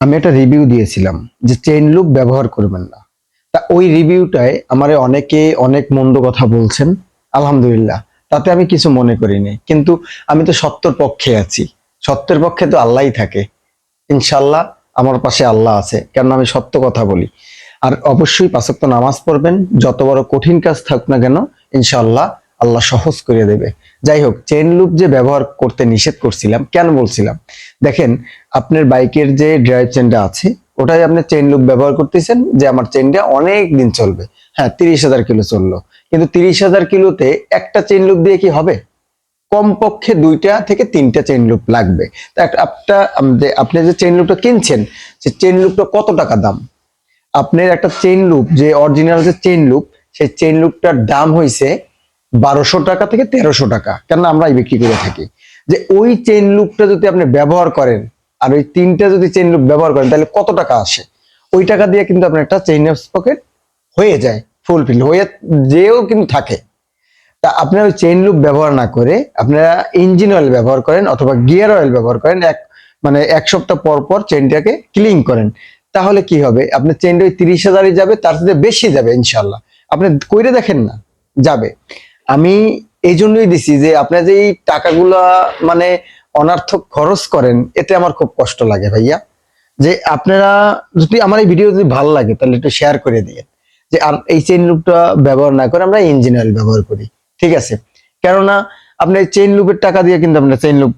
আমি একটা রিভিউ দিয়েছিলাম যে চেইন লুপ ব্যবহার করবেন না। তা ওই রিভিউটায় আমার অনেকে অনেক মন্দ কথা বলছেন, আলহামদুলিল্লাহ। তাতে আমি কিছু মনে করিনি। কিন্তু আমি তো সত্যর পক্ষে আছি। সত্যের পক্ষে তো আল্লাহই থাকে। ইনশাল্লাহ আমার পাশে আল্লাহ আছে কেন আমি সত্য কথা বলি। আর অবশ্যই পাঁচক্ত নামাজ পড়বেন, যত বড় কঠিন কাজ থাকুক না কেন ইনশাল্লাহ আল্লাহ সহজ করে দেবে। যাই হোক চেন লুপ যে ব্যবহার করতে নিষেধ করছিলাম, কেন বলছিলাম? দেখেন, আপনার বাইকের যে ড্রাইভ চেনটা আছে, ওটাই আপনি চেন লুপ ব্যবহার করতেছেন যে আমার চেনটা অনেক দিন চলবে। হ্যাঁ তিরিশ হাজার কিলো চলল। কিন্তু তিরিশ হাজার কিলোতে একটা চেন লুপ দিয়ে কি হবে? কমপক্ষে দুইটা থেকে তিনটা চেন লুপ লাগবে। একটা- আপনি যে চেন লুপটা কিনছেন, সে চেন লুপটা কত টাকা দাম? আপনার একটা চেন লুপ যে অরিজিনাল যে চেন লুপ সেই চেন লুপটার দাম হইছে বারোশো টাকা থেকে তেরোশো টাকা। কেন আমরাই বিক্রি করে থাকি। যে ওই চেন লুকটা যদি আপনি ব্যবহার করেন, আর ওই তিনটা যদি চেন লুক ব্যবহার করেন, তাহলে কত টাকা আসে? ওই টাকা দিয়ে কিন্তু আপনার একটা চেইন পকেট হয়ে যায় ফুলফিল হয়ে যেও কিন্তু থাকে। তা আপনারা ওই চেইন লুপ ব্যবহার না করে আপনারা ইঞ্জিন অয়েল ব্যবহার করেন অথবা গিয়ার অয়েল ব্যবহার করেন, এক মানে এক সপ্তাহ পর পর চেনটাকে ক্লিন করেন। তাহলে কি হবে? আপনার চেনটা ওই তিরিশ হাজারই যাবে, তার সাথে বেশি যাবে ইনশাল্লাহ আপনি কইরে দেখেন না, যাবে। আমি এই জন্যই দিছি যে আপনার যে এই টাকাগুলা মানে অনার্থক খরচ করেন, এতে আমার খুব কষ্ট লাগে ভাইয়া। যে আপনারা যদি আমার এই ভিডিও যদি ভালো লাগে, তাহলে একটু শেয়ার করে দিয়ে যে এই চেইন লুপটা ব্যবহার না করে আমরা ইঞ্জিন ব্যবহার করি, ঠিক আছে? কেননা, আপনি চেইন লুপের টাকা দিয়ে কিন্তু আপনার চেইন লুপ